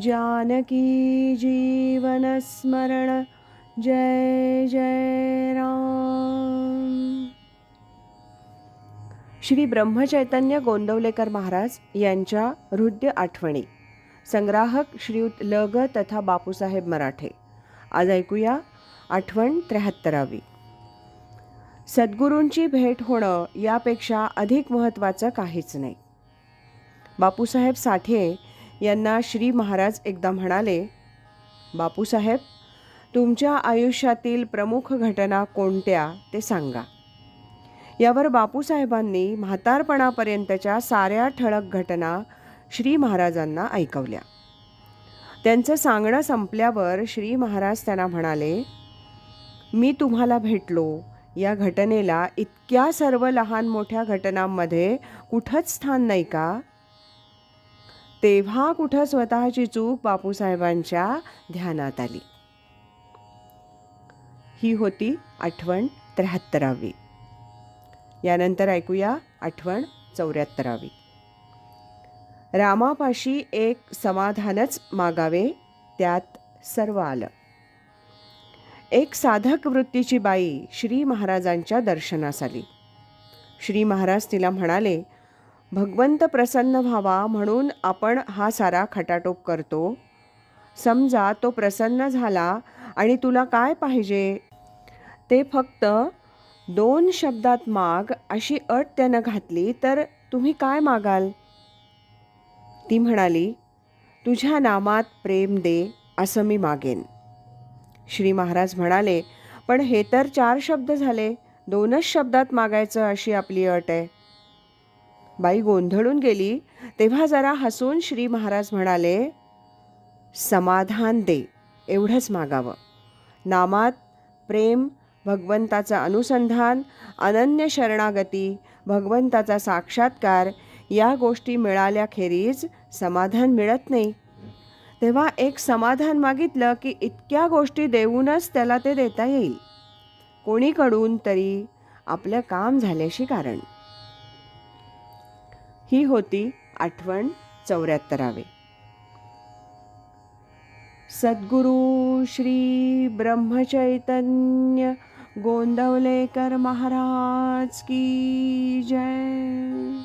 जानकी जीवनस्मरण जय जय राम। श्री ब्रह्मचैतन्य गोंदवलेकर महाराज यांच्या हृदय आठवणी। संग्राहक श्रीयुत लग तथा बापूसाहेब मराठे। आज ऐकूया आठवण त्र्याहत्तरावी। सद्गुरूंची भेट होणं यापेक्षा अधिक महत्त्वाचं काहीच नाही। बापूसाहेब साठे यांना श्री महाराज एकदा म्हणाले बापूसाहेब तुमच्या आयुष्यातील प्रमुख घटना कोणत्या ते सांगा. यावर बापूसाहेबांनी म्हातारपणापर्यंतच्या साऱ्या ठळक घटना श्री महाराजांना ऐकवल्या. त्यांचं सांगणं संपल्यावर श्री महाराज त्यांना म्हणाले मी तुम्हाला भेटलो. या घटनेला इतक्या सर्व लहान मोठ्या घटनांमध्ये कुठंच स्थान नाही का? तेव्हा कुठं स्वतःची चूक बापूसाहेबांच्या ध्यानात आली? ही होती आठवण त्र्याहत्तरावी. यानंतर ऐकूया आठवण चौऱ्याहत्तरावी. रामापाशी एक समाधानच मागावे त्यात सर्व आलं. एक साधक वृत्तीची बाई श्री महाराजांच्या दर्शनास आली. श्री महाराज तिला म्हणाले भगवंत प्रसन्न व्हावा म्हणून आपण हा सारा खटाटोप करतो. समजा तो प्रसन्न झाला आणि तुला काय पाहिजे? ते फक्त दोन शब्दात माग अशी अट त्यानं घातली तर तुम्ही काय मागाल? ती म्हणाली तुझ्या नामात प्रेम दे असं मी मागेन. श्री महाराज म्हणाले पण हे तर चार शब्द झाले. दोनच शब्दात मागायचं अशी आपली अट आहे. बाई गोंधळून गेली. तेव्हा जरा हसून श्री महाराज म्हणाले समाधान दे एवढंच मागावं. नामात प्रेम भगवंताचं अनुसंधान अनन्य शरणागती भगवंताचा साक्षात्कार या गोष्टी मिळाल्याखेरीज समाधान मिळत नाही. तेव्हा एक समाधान मागितलं की इतक्या गोष्टी देऊनच त्याला ते देता येईल. कोणीकडून तरी आपलं काम झाल्याशी कारण. ही होती आठवण चौऱ्याहत्तरावे. सद्गुरु श्री ब्रह्मचैतन्य गोंदवलेकर महाराज की जय.